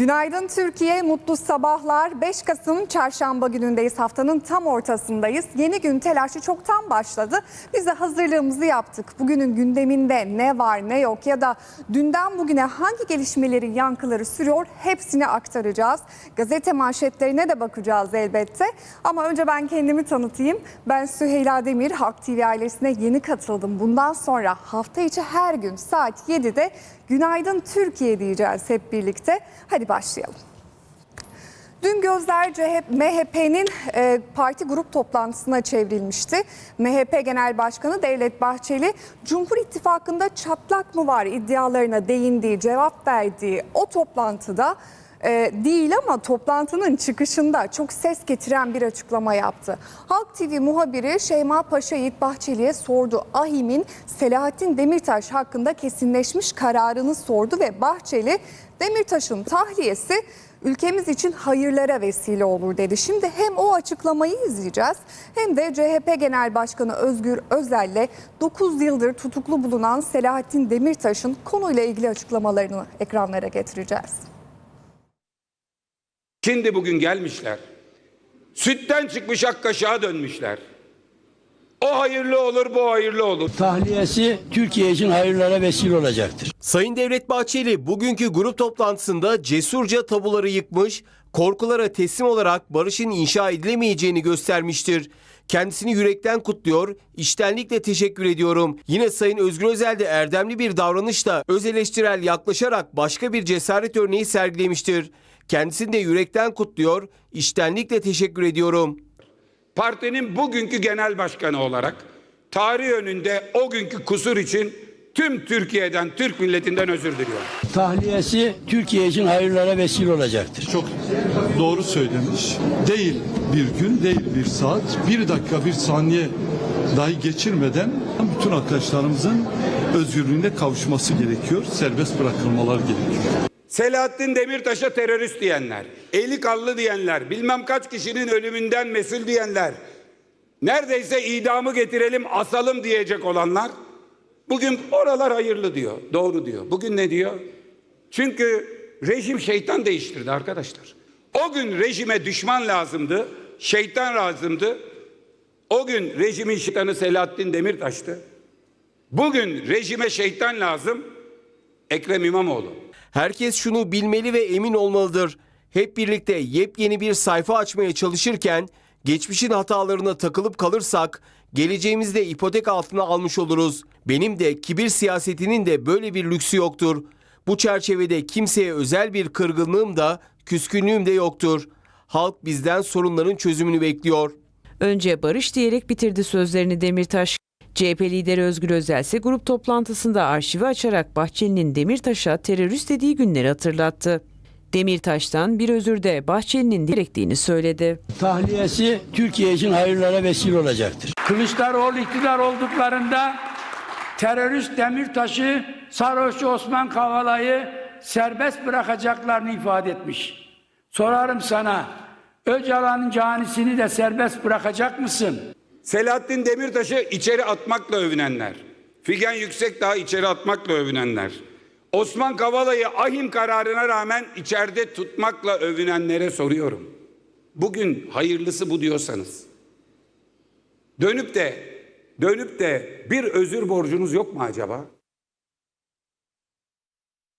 Günaydın Türkiye, mutlu sabahlar. 5 Kasım çarşamba günündeyiz, haftanın tam ortasındayız. Yeni gün telaşı çoktan başladı. Biz de hazırlığımızı yaptık. Bugünün gündeminde ne var ne yok ya da dünden bugüne hangi gelişmelerin yankıları sürüyor hepsini aktaracağız. Gazete manşetlerine de bakacağız elbette. Ama önce ben kendimi tanıtayım. Ben Süheyla Demir, Halk TV ailesine yeni katıldım. Bundan sonra hafta içi her gün saat 7'de Günaydın Türkiye diyeceğiz hep birlikte. Hadi başlayalım. Dün gözler MHP'nin e, parti grup toplantısına çevrilmişti. MHP Genel Başkanı Devlet Bahçeli, Cumhur İttifakı'nda çatlak mı var iddialarına değindiği, cevap verdiği o toplantıda e, değil ama toplantının çıkışında çok ses getiren bir açıklama yaptı. Halk TV muhabiri Şeyma Paşa Yiğit Bahçeli'ye sordu. AHİM'in Selahattin Demirtaş hakkında kesinleşmiş kararını sordu ve Bahçeli Demirtaş'ın tahliyesi ülkemiz için hayırlara vesile olur dedi. Şimdi hem o açıklamayı izleyeceğiz hem de CHP Genel Başkanı Özgür Özel'le 9 yıldır tutuklu bulunan Selahattin Demirtaş'ın konuyla ilgili açıklamalarını ekranlara getireceğiz. Şimdi bugün gelmişler. Sütten çıkmış ak kaşığa dönmüşler. O hayırlı olur, bu hayırlı olur. tahliyesi Türkiye için hayırlara vesile olacaktır. Sayın Devlet Bahçeli bugünkü grup toplantısında cesurca tabuları yıkmış, korkulara teslim olarak barışın inşa edilemeyeceğini göstermiştir. Kendisini yürekten kutluyor, içtenlikle teşekkür ediyorum. Yine Sayın Özgür Özel de erdemli bir davranışla öz eleştirel yaklaşarak başka bir cesaret örneği sergilemiştir. Kendisini de yürekten kutluyor, içtenlikle teşekkür ediyorum. Partinin bugünkü genel başkanı olarak tarih önünde o günkü kusur için tüm Türkiye'den, Türk milletinden özür diliyorum. Tahliyesi Türkiye için hayırlara vesile olacaktır. çok doğru söylemiş. Değil bir gün, değil bir saat, bir dakika, bir saniye dahi geçirmeden bütün arkadaşlarımızın özgürlüğüne kavuşması gerekiyor. Serbest bırakılmalar gerekiyor. Selahattin Demirtaş'a terörist diyenler, eli kallı diyenler, bilmem kaç kişinin ölümünden mesul diyenler, neredeyse idamı getirelim asalım diyecek olanlar, bugün oralar hayırlı diyor, doğru diyor. Bugün ne diyor? Çünkü rejim şeytan değiştirdi arkadaşlar. O gün rejime düşman lazımdı, şeytan lazımdı. O gün rejimin şeytanı Selahattin Demirtaş'tı. Bugün rejime şeytan lazım, Ekrem İmamoğlu. Herkes şunu bilmeli ve emin olmalıdır. Hep birlikte yepyeni bir sayfa açmaya çalışırken geçmişin hatalarına takılıp kalırsak geleceğimizde ipotek altına almış oluruz. Benim de kibir siyasetinin de böyle bir lüksü yoktur. Bu çerçevede kimseye özel bir kırgınlığım da küskünlüğüm de yoktur. Halk bizden sorunların çözümünü bekliyor. Önce barış diyerek bitirdi sözlerini Demirtaş. CHP lideri Özgür Özel ise grup toplantısında arşivi açarak Bahçeli'nin Demirtaş'a terörist dediği günleri hatırlattı. Demirtaş'tan bir özür de Bahçeli'nin gerektiğini söyledi. Tahliyesi Türkiye için hayırlara vesile olacaktır. Kılıçdaroğlu iktidar olduklarında terörist Demirtaş'ı, sarhoşçu Osman Kavala'yı serbest bırakacaklarını ifade etmiş. Sorarım sana, Öcalan'ın canisini de serbest bırakacak mısın? Selahattin Demirtaş'ı içeri atmakla övünenler, Figen Yüksekdağ içeri atmakla övünenler, Osman Kavala'yı ahim kararına rağmen içeride tutmakla övünenlere soruyorum. Bugün hayırlısı bu diyorsanız, dönüp de dönüp de bir özür borcunuz yok mu acaba?